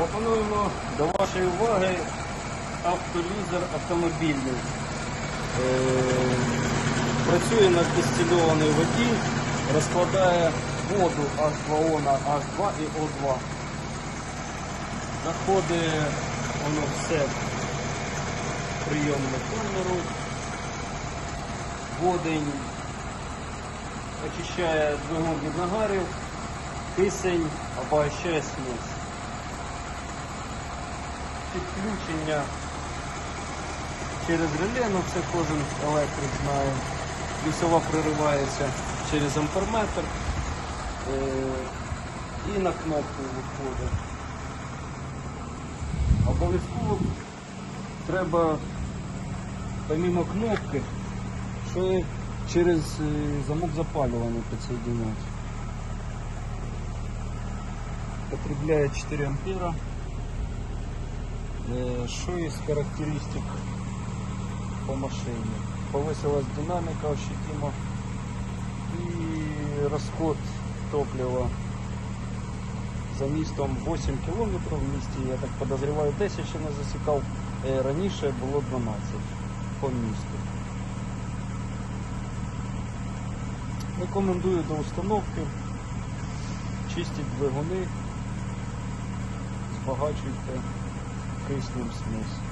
Пропонуємо до вашої уваги автолізер автомобільний. Е, Працює на дистильованій воді, розкладає воду H2O на H2 і O2. Заходить воно все в прийомну камеру. Водень очищає двигун від нагарів, кисень обогащає смесь. Підключення через реле, ну це кожен електрик знає. Плюсова проривається через амперметр е, і на кнопку виходить. Обов'язково треба помимо кнопки, і через е, замок запалювання підсоединяти. Потребляє 4 ампера. Що із характеристик по машині? Повысилась динамика ощутимо. И расход топлива за містом 8 км в місті, я так подозріваю, 10 ще не засікав, Е, раніше було 12 по місту. Рекомендую до установки, чистіть двигуни, збагачуйте киснем смесь.